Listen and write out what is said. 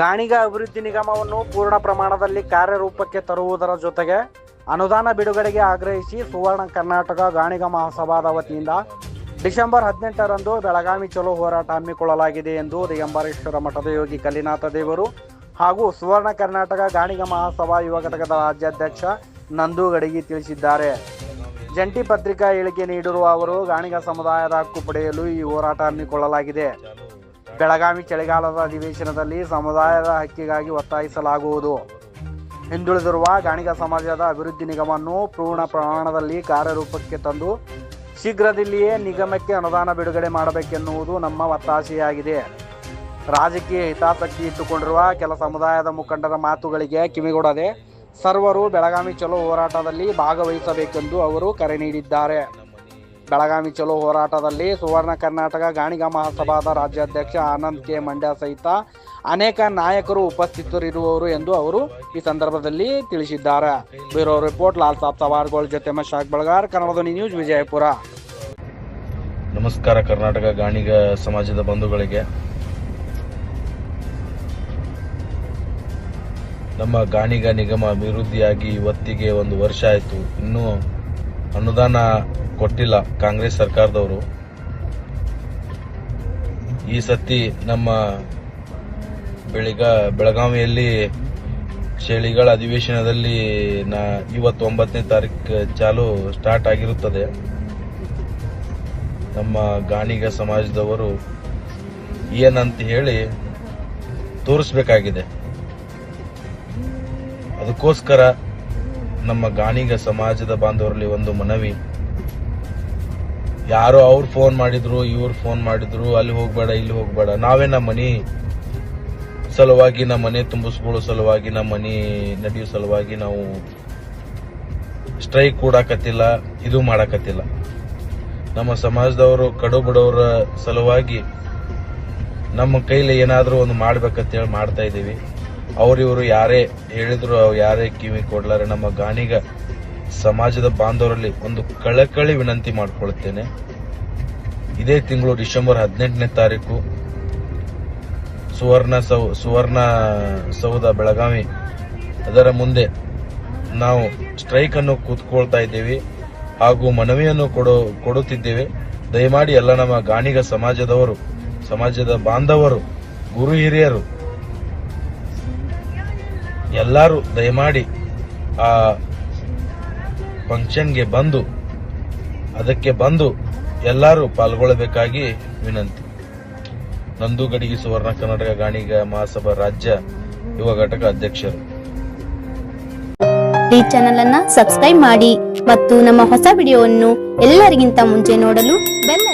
ಗಾಣಿಗ ಅಭಿವೃದ್ಧಿ ನಿಗಮವನ್ನು ಪೂರ್ಣ ಪ್ರಮಾಣದಲ್ಲಿ ಕಾರ್ಯರೂಪಕ್ಕೆ ತರುವುದರ ಜೊತೆಗೆ ಅನುದಾನ ಬಿಡುಗಡೆಗೆ ಆಗ್ರಹಿಸಿ ಸುವರ್ಣ ಕರ್ನಾಟಕ ಗಾಣಿಗ ಮಹಾಸಭಾದ ವತಿಯಿಂದ ಡಿಸೆಂಬರ್ ಹದಿನೆಂಟರಂದು ಬೆಳಗಾವಿ ಚಲೋ ಹೋರಾಟ ಹಮ್ಮಿಕೊಳ್ಳಲಾಗಿದೆ ಎಂದು ದಿಗಂಬರೇಶ್ವರ ಮಠದ ಯೋಗಿ ಕಲಿನಾಥ ದೇವರು ಹಾಗೂ ಸುವರ್ಣ ಕರ್ನಾಟಕ ಗಾಣಿಗ ಮಹಾಸಭಾ ಯುವ ಘಟಕದ ರಾಜ್ಯಾಧ್ಯಕ್ಷ ನಂದು ಗಡಿಗಿ ತಿಳಿಸಿದ್ದಾರೆ. ಜಂಟಿ ಪತ್ರಿಕಾ ಹೇಳಿಕೆ ನೀಡಿರುವ ಅವರು, ಗಾಣಿಗ ಸಮುದಾಯದ ಹಕ್ಕು ಪಡೆಯಲು ಈ ಹೋರಾಟ ಹಮ್ಮಿಕೊಳ್ಳಲಾಗಿದೆ. ಬೆಳಗಾವಿ ಚಳಿಗಾಲದ ಅಧಿವೇಶನದಲ್ಲಿ ಸಮುದಾಯದ ಹಕ್ಕಿಗಾಗಿ ಒತ್ತಾಯಿಸಲಾಗುವುದು. ಹಿಂದುಳಿದಿರುವ ಗಾಣಿಗ ಸಮಾಜದ ಅಭಿವೃದ್ಧಿ ನಿಗಮವನ್ನು ಪೂರ್ಣ ಪ್ರಮಾಣದಲ್ಲಿ ಕಾರ್ಯರೂಪಕ್ಕೆ ತಂದು ಶೀಘ್ರದಲ್ಲಿಯೇ ನಿಗಮಕ್ಕೆ ಅನುದಾನ ಬಿಡುಗಡೆ ಮಾಡಬೇಕೆನ್ನುವುದು ನಮ್ಮ ಒತ್ತಾಸೆಯಾಗಿದೆ. ರಾಜಕೀಯ ಹಿತಾಸಕ್ತಿ ಇಟ್ಟುಕೊಂಡಿರುವ ಕೆಲ ಸಮುದಾಯದ ಮುಖಂಡರ ಮಾತುಗಳಿಗೆ ಕಿವಿಗೊಡದೆ ಸರ್ವರು ಬೆಳಗಾವಿ ಚಲೋ ಹೋರಾಟದಲ್ಲಿ ಭಾಗವಹಿಸಬೇಕೆಂದು ಅವರು ಕರೆ ನೀಡಿದ್ದಾರೆ. ಬೆಳಗಾವಿ ಚಲೋ ಹೋರಾಟದಲ್ಲಿ ಸುವರ್ಣ ಕರ್ನಾಟಕ, ಗಾಣಿಗ ಮಹಾಸಭಾದ ರಾಜ್ಯಾಧ್ಯಕ್ಷ ಆನಂದ್ ಕೆ. ಮಂಡ್ಯ ಸಹಿತ ಅನೇಕ ನಾಯಕರು ಉಪಸ್ಥಿತರಿರುವವರು ಎಂದು ಅವರು ಈ ಸಂದರ್ಭದಲ್ಲಿ ತಿಳಿಸಿದ್ದಾರೆ. ಬ್ಯೂರೋ ರಿಪೋರ್ಟ್, ಲಾಲ್ ಸಾಬ್ ಸವಾರ್ಗೋಳ್ ಜೊತೆ ಮಶಾಕ್ ಬಳಗಾರ್, ಕನ್ನಡ ಧ್ವನಿ ನ್ಯೂಸ್, ವಿಜಯಪುರ. ನಮಸ್ಕಾರ ಕರ್ನಾಟಕ ಗಾಣಿಗ ಸಮಾಜದ ಬಂಧುಗಳಿಗೆ. ನಮ್ಮ ಗಾಣಿಗ ನಿಗಮ ಅಭಿವೃದ್ಧಿಯಾಗಿ ಇವತ್ತಿಗೆ ಒಂದು ವರ್ಷ ಆಯಿತು. ಇನ್ನೂ ಅನುದಾನ ಕೊಟ್ಟಿಲ್ಲ ಕಾಂಗ್ರೆಸ್ ಸರ್ಕಾರದವರು. ಈ ಸತಿ ನಮ್ಮ ಬೆಳಿಗ, ಬೆಳಗಾವಿಯಲ್ಲಿ ಚಳಿಗಳ ಅಧಿವೇಶನದಲ್ಲಿ ನಾ ಇವತ್ತು ಒಂಬತ್ತನೇ ತಾರೀಕು ಚಾಲು ಸ್ಟಾರ್ಟ್ ಆಗಿರುತ್ತದೆ. ನಮ್ಮ ಗಾಣಿಗ ಸಮಾಜದವರು ಏನಂತ ಹೇಳಿ ತೋರಿಸ್ಬೇಕಾಗಿದೆ. ಅದಕ್ಕೋಸ್ಕರ ನಮ್ಮ ಗಾಣಿಗ ಸಮಾಜದ ಬಾಂಧವರಲ್ಲಿ ಒಂದು ಮನವಿ. ಯಾರೋ ಅವ್ರು ಫೋನ್ ಮಾಡಿದ್ರು, ಇವ್ರು ಫೋನ್ ಮಾಡಿದ್ರು, ಅಲ್ಲಿ ಹೋಗ್ಬೇಡ, ಇಲ್ಲಿ ಹೋಗ್ಬೇಡ. ನಾವೇ ನಮ್ಮ ಮನೆ ಸಲುವಾಗಿ, ನಮ್ಮ ಮನೆ ತುಂಬಿಸ್ಕೊಳ್ಳೋ ಸಲುವಾಗಿ, ನಮ್ಮ ಮನೆ ನಡೆಯೋ ಸಲುವಾಗಿ ನಾವು ಸ್ಟ್ರೈಕ್ ಕೂಡಾಕತ್ತಿಲ್ಲ, ಇದು ಮಾಡಾಕತ್ತಿಲ್ಲ. ನಮ್ಮ ಸಮಾಜದವರು, ಕಡು ಬಡವರ ಸಲುವಾಗಿ ನಮ್ಮ ಕೈಲಿ ಏನಾದರೂ ಒಂದು ಮಾಡ್ಬೇಕಂತೇಳಿ ಮಾಡ್ತಾ ಇದ್ದೀವಿ. ಅವ್ರಿವರು ಯಾರೇ ಹೇಳಿದ್ರು ಯಾರೇ ಕಿವಿ ಕೊಡ್ಲಾರೆ, ನಮ್ಮ ಗಾಣಿಗ ಸಮಾಜದ ಬಾಂಧವರಲ್ಲಿ ಒಂದು ಕಳಕಳಿ ವಿನಂತಿ ಮಾಡ್ಕೊಳ್ತೇನೆ. ಇದೇ ತಿಂಗಳು ಡಿಸೆಂಬರ್ ಹದಿನೆಂಟನೇ ತಾರೀಕು, ಸುವರ್ಣ ಸೌ, ಸುವರ್ಣ ಸೌಧ ಬೆಳಗಾವಿ. ಅದರ ಮುಂದೆ ನಾವು ಸ್ಟ್ರೈಕ್ ಅನ್ನು ಕೂತ್ಕೊಳ್ತಾ ಇದ್ದೇವೆ ಹಾಗೂ ಮನವಿಯನ್ನು ಕೊಡೋ, ಕೊಡುತ್ತಿದ್ದೇವೆ. ದಯಮಾಡಿ ಎಲ್ಲ ನಮ್ಮ ಗಾಣಿಗ ಸಮಾಜದವರು, ಸಮಾಜದ ಬಾಂಧವರು, ಗುರು ಹಿರಿಯರು ಎಲ್ಲರೂ ದಯಮಾಡಿ ಆ ಫಂಕ್ಷನ್ಗೆ ಬಂದು, ಅದಕ್ಕೆ ಬಂದು ಎಲ್ಲರೂ ಪಾಲ್ಗೊಳ್ಳಬೇಕಾಗಿ ವಿನಂತಿ. ನಂದು ಗಡಿಗೆ ಸುವರ್ಣ ಕರ್ನಾಟಕ ಗಾಣಿಗ ಮಹಾಸಭಾ ರಾಜ್ಯ ಯುವ ಘಟಕ ಅಧ್ಯಕ್ಷರು. ಈ ಚಾನೆಲ್ ಅನ್ನ ಸಬ್ಸ್ಕ್ರೈಬ್ ಮಾಡಿ ಮತ್ತು ನಮ್ಮ ಹೊಸ ವಿಡಿಯೋವನ್ನು ಎಲ್ಲರಿಗಿಂತ ಮುಂಚೆ ನೋಡಲು ಬೆಲ್